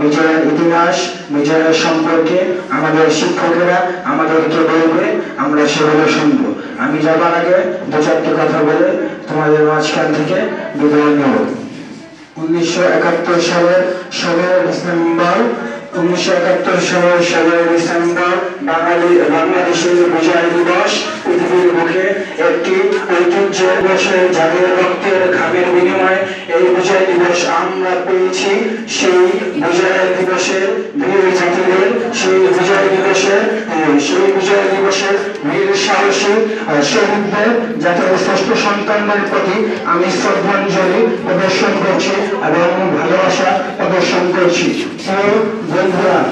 বিজয়ের ইতিহাস, বিজয়ের সম্পর্কে আমাদের শিক্ষকেরা আমাদেরকে বলবে, আমরা সেগুলো শুনব। আমি যাবার আগে দু চারটি কথা বলে তোমাদের মাঝখান থেকে বিদায় নেব। উনিশশো একাত্তর সালের ষোলোই ডিসেম্বর উনিশশো একাত্তর সালের ষোলোই ডিসেম্বর, বাঙালি বাংলাদেশের বিজয় দিবস, পৃথিবীর মুখে একটি ঐতিহ্যের বসে যাদের রক্তের ঘামের বিনিময়ে এই বিজয় দিবস আমরা পেয়েছি। সেই বিজয় দিবসের বীর জাতিদের সেই বিজয় দিবসের সেই বিজয় দিবসের বীর সাহসী শহীদদের জাতীয় ষষ্ঠ সন্তানদের প্রতি আমি শ্রদ্ধাঞ্জলি প্রদর্শন করছি এবং ভালোবাসা প্রদর্শন করছি। প্রিয় বন্ধুরা ষোলোই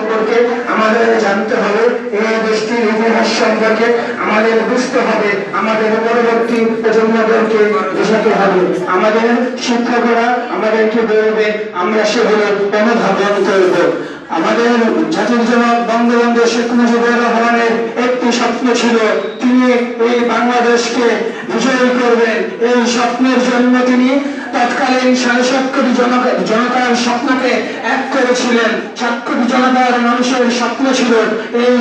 সম্পর্কে আমাদের জানতে হবে, এই দেশটির ইতিহাস সম্পর্কে আমাদের বুঝতে হবে, আমাদের পরবর্তী প্রজন্মদেরকে বোঝাতে হবে। আমাদের শিক্ষকরা আমাদেরকে বলবে, আমরা সেগুলো অনুধাবন করব। আমাদের জাতির জনক বঙ্গবন্ধু শেখ মুজিবুর রহমানের একটি স্বপ্ন ছিল, তিনি এই বাংলাদেশকে বিজয়ী করবেন। এই স্বপ্নের জন্য তিনি তৎকালীন সাড়ে সাত কোটি জনতার স্বপ্নকে এক করেছিলেন সাত জনতার মানুষের স্বপ্ন ছিল এই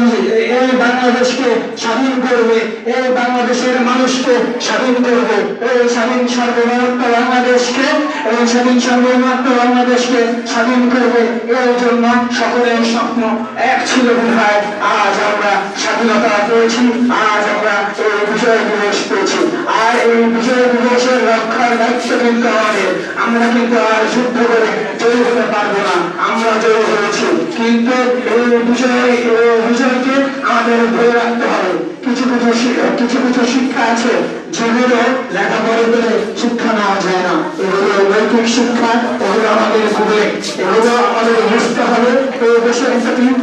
এই বাংলাদেশকে স্বাধীন করবে, এই বাংলাদেশের মানুষকে স্বাধীন করবে। এই স্বাধীন সার্বভৌমত্ব বাংলাদেশকে, এই স্বাধীন সার্বভৌমত্ব বাংলাদেশকে স্বাধীন করবে এর জন্য সকলের স্বপ্ন এক ছিল বিধায় আজ আমরা স্বাধীনতা পেয়েছি, আজ আমরা এই বিজয় দিবস পেয়েছি। আর এই বিজয় দিবসের রক্ষার দায়িত্ব কিন্তু আমাদের। আমরা কিন্তু আর যুদ্ধ করে জয়ী পারব না। আমরা জয়ী হয়েছি। কিন্তু এই বিজয়, এই বিজয়কে আমাদের ধরে রাখতে হবে। কিছু কিছু কিছু কিছু শিক্ষা আছে যেগুলো লেখাপড়া করে শিক্ষা নেওয়া যায় না। এগুলো নৈতিক শিক্ষা, এগুলো আমাদের ভুলে। এগুলো আমাদের বুঝতে হবে। এই দেশের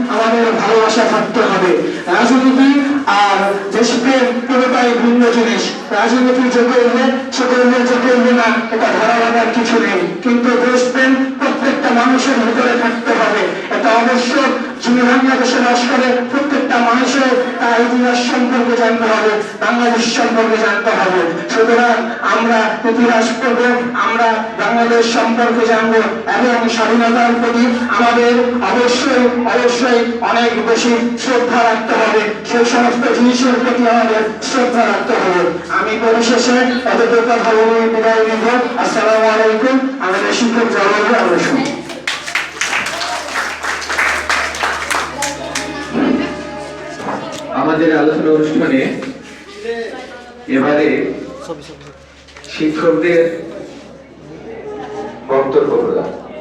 আমাদের ভালোবাসা থাকতে হবে। রাজনীতি আর দেশপ্রেম পুরোটাই ভিন্ন জিনিস। রাজনীতি যে করবে, সে করবে, যে করবে না, এটা ধরা কিছু নেই। কিন্তু দেশপ্রেম প্রত্যেকটা মানুষের ভিতরে থাকতে হবে। এটা অবশ্য যিনি বাংলাদেশে বাস করে প্রত্যেকটা মানুষের তার ইতিহাস সম্পর্কে জানতে হবে, বাংলাদেশ সম্পর্কে জানতে হবে। সুতরাং আমরা ইতিহাস পড়ব, আমরা বাংলাদেশ সম্পর্কে জানব এবং স্বাধীনতার প্রতি আমাদের অবশ্যই অবশ্যই অনেক বেশি শ্রদ্ধা রাখতে হবে। সেই সমস্ত জিনিসের প্রতি আমাদের শ্রদ্ধা রাখতে হবে। আমি পরিশেষে এতটুকু কথা বলে বিদায় নিব। আসসালামু আলাইকুম। আমাদের শিক্ষক যা বলবে আলোচনা অনুষ্ঠানে এবারে শিক্ষকদের বক্তব্য প্রদান